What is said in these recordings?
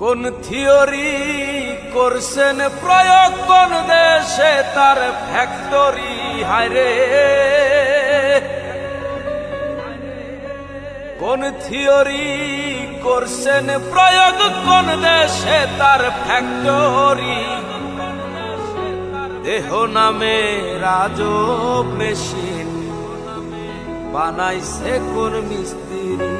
কোন থিওরি করছেন প্রয়োগ কোন দেশে তার ফ্যাক্টরি হারে কোন থিওরি করছেন প্রয়োগ কোন দেশে তার ফ্যাক্টরি দেহ নামে রাজব মেশিন বানাইছে কোন মিস্ত্রি?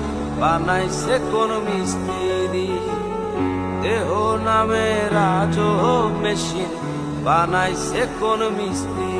বানাইছে কোন মিস্ত্রি। দেহ নামে রাজ মেশিন। বানাইছে কোন মিস্ত্রি।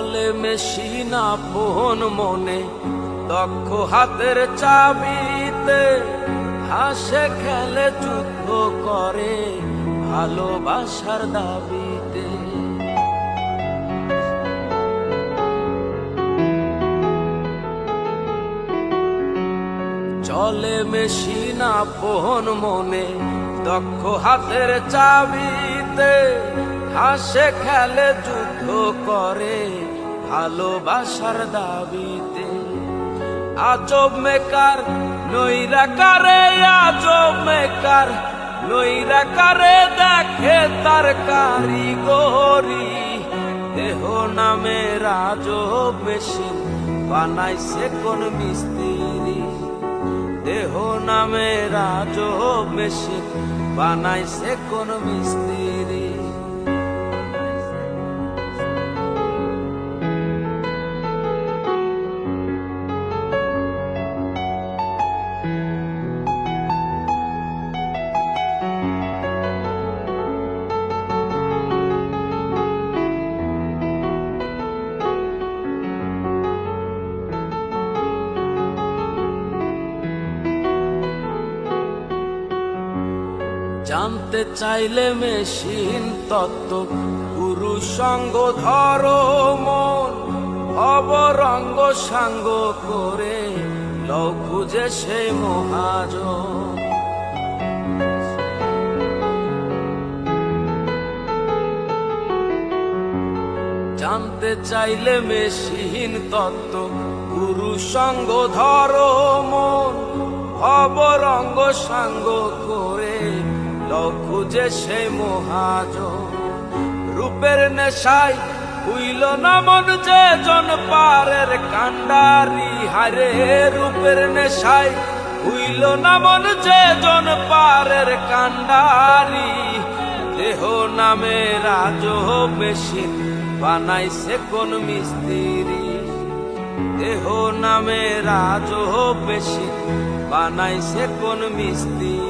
চলে মেশিন আপন মনে। দক্ষ হাতের চাবিতে হাসে, খেলে, যুদ্ধ করে ভালোবাসার দাবিতে। চলে মেশিন আপন মনে। দক্ষ হাতের চাবিতে হাসে খেলে যুদ্ধ করে ভালোবাসার দাবিতে। আজব মেকার নইরা কারে আজব মেকার নইরা কারে দেখে তার কারিগরি। দেহ নামে রাজব মেশিন বানাইছে কোন মিস্ত্রি। দেহ নামে রাজব মেশিন বানাইছে কোন মিস্ত্রি। জানতে চাইলে মেশিন তত্ত্ব গুরু সঙ্গ ধরো, মন অবরঙ্গ সাঙ্গ করে লও, খুঁজে সেই মহাজন। জানতে চাইলে মেশিন তত্ত্ব গুরু সঙ্গ ধরো, মন অবরঙ্গ সাঙ্গ করে লখুজে সে মহাজ রূপের নেশাই হইল না মন যে জন পারের কান্ডারি হারে রূপের নেশাই হইল না মন যে জন পারের কান্ডারি দেহ নামে রাজ মেশিন বানাইছে কোন মিস্ত্রি। দেহ নামে রাজ মেশিন বানাইছে কোন মিস্ত্রি।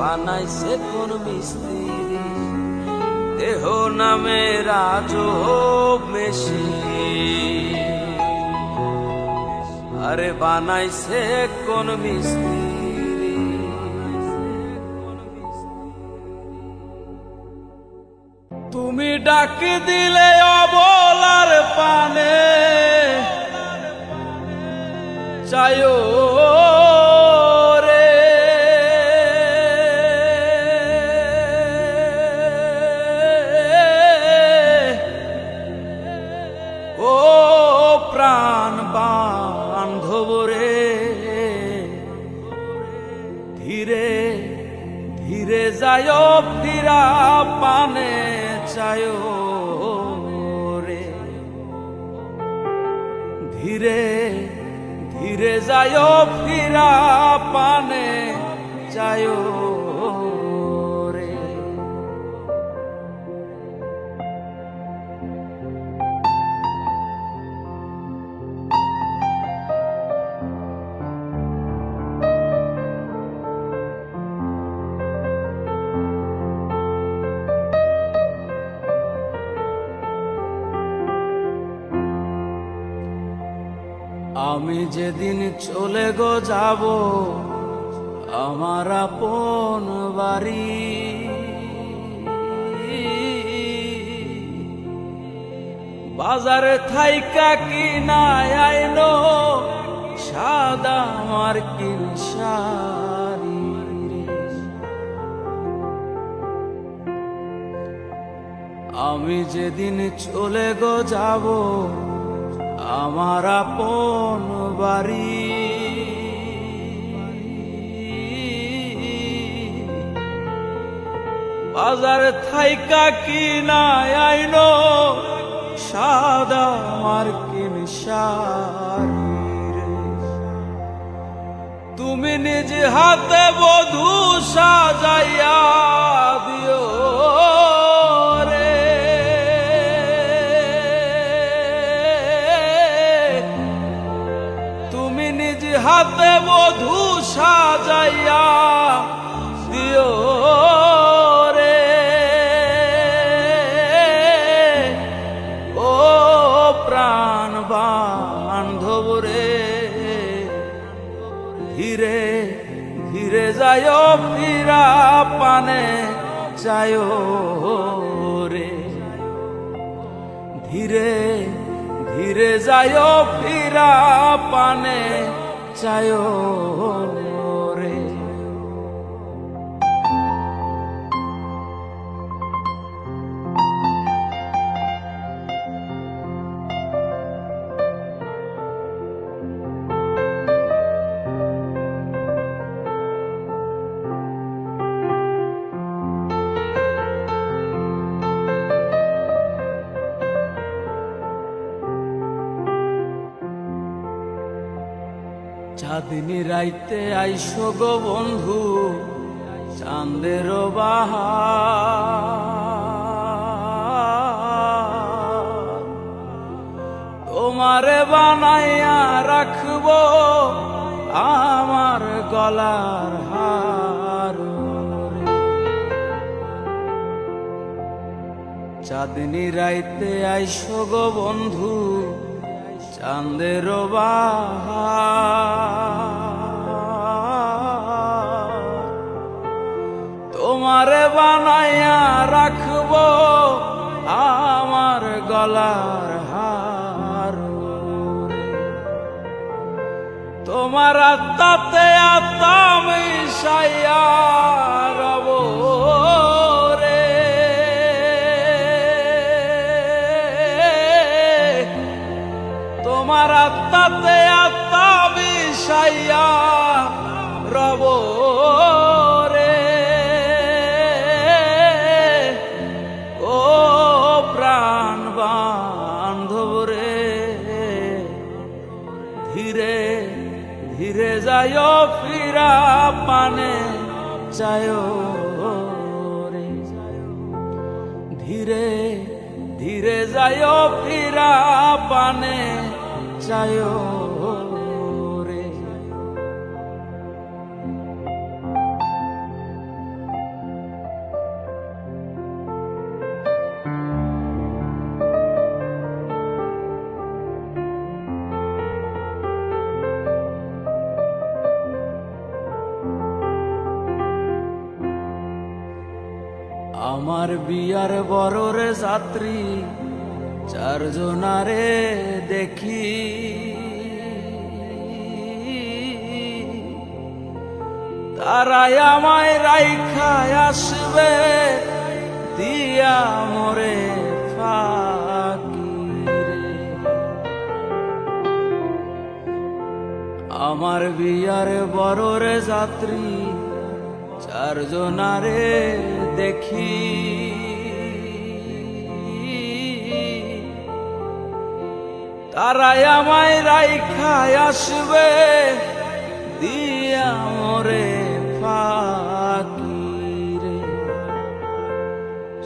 বানাইছে কোন মিস্ত্রি। দেহ নামে রাজ মেশিন আরে বানাইছে কোন মিস্ত্রি। তুমি ডাক দিলে অবলার পানে। চায়ো যেদিন চলে গো যাব, আমার আপন বাড়ি। বাজারে থাইকা কি না আইলো, সাদা আমার কিন শাড়ি। আমি যেদিন চলে গো যাব, আমার আপন বাড়ি। বাজার থাইকা কি না আইনো সাদা মার্কিন তুমি নিজ হাতে বধু সাজাইয়া দিও। হাতে বধু সাজাইয়া দিও রে। ও প্রাণ বান্ধব রে, ধীরে ধীরে যায় ফিরা পানে যায় রে। ধীরে ধীরে যায় ফিরা পানে চায় চাঁদিনী রাইতে আইসো গো বন্ধু, চাঁদের তোমারে বানাইয়া রাখব আমার গলার হার। চাঁদনি রাইতে আইসো গো বন্ধু চাঁদের তোমারে বানাইয়া রাখব আমার গলার হার। তোমার আত্মাতে আত্মা মিশাইয়া আত্মাতে আত্মা রব রে। ও প্রাণ বান্ধব রে, ধীরে ধীরে যায় ফিরা পানে যায় রে। ধীরে ধীরে যায় ফিরা পানে রে। আমার বিয়ার বড়র যাত্রী চারজনারে দেখি তারাই আমায় রাইখায় আসবে, দিয়া মোরে রে। আমার বিয়ার বড়রে যাত্রী চারজনারে দেখি তারাই আমায় রাইখায় আসবে দিয়া মরে ফাকিরে।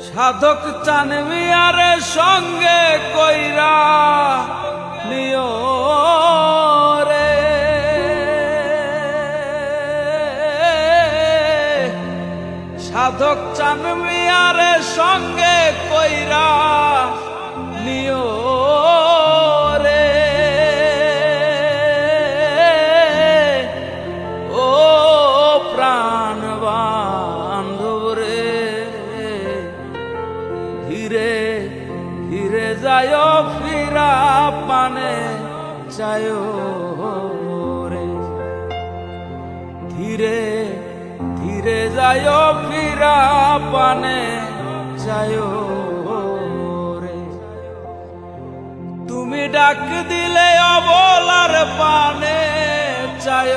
সাধক চানবি আরে সঙ্গে কইরা যায় রে ধীরে ধীরে যায় ফিরা পানে, যায় রে তুমি ডাক দিলে অবলার পানে চায়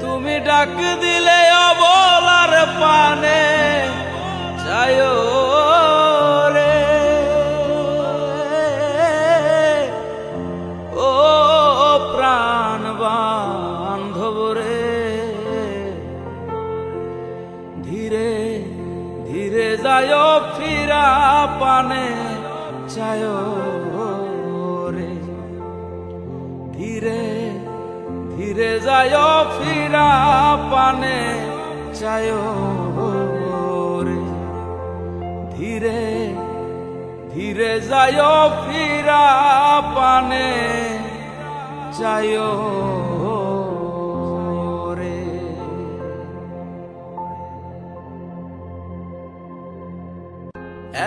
তুমি ডাক দিলে যায় ফিরা পানে চায় রে।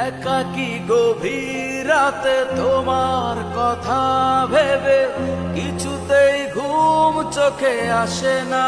একাকি গভীর রাতে তোমার কথা ভেবে কিছুতেই ঘুম চোখে আসে না?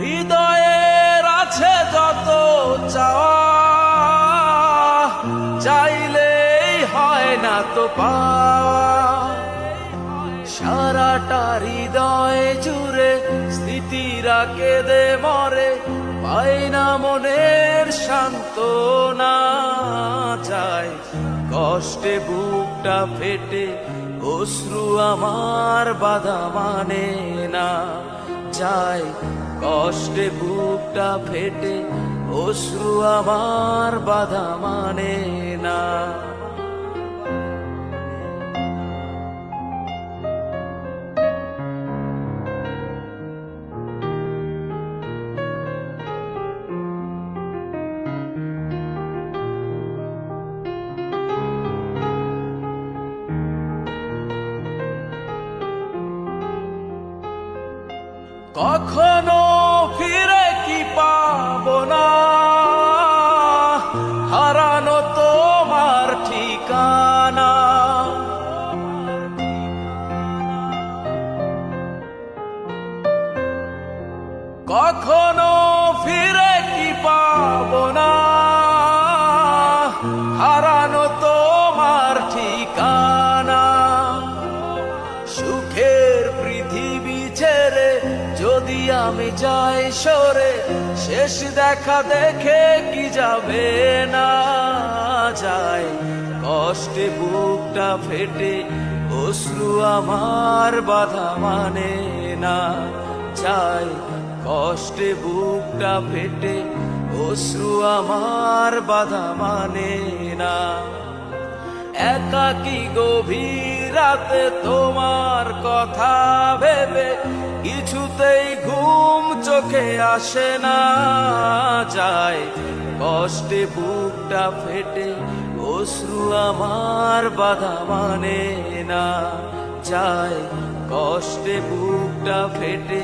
হৃদয়ের আছে যত চাওয়া, চাইলেই হয় না তো পাওয়া সারাটা হৃদয় জুড়ে স্মৃতিরা কেঁদে মরে, পাই না মনের সান্ত্বনা চাই। কষ্টে বুকটা ফেটে, অশ্রু আমার বাধা মানে না। চাই কষ্টে বুকটা ফেটে অশ্রু আমার বাধা মানে না। যাই সরে শেষ দেখা দেখে কি যাবে না যায়। কষ্টে বুকটা ফেটে, অশ্রু আমার বাধা মানে না যায়। কষ্টে বুকটা ফেটে, অশ্রু আমার বাধা মানে না। একাকি গভীর রাতে তোমার কথা ভেবে কিছুতেই ঘুম চোখে আসে না যায়। কষ্টে বুকটা ফেটে, অশ্রু আমার বাধা মানে না যায়। কষ্টে বুকটা ফেটে,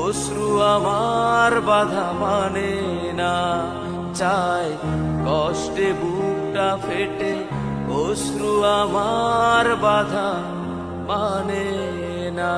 অশ্রু আমার বাধা মানে না চায় কষ্টে বুকটা ফেটে, অশ্রু আমার বাধা মানে না।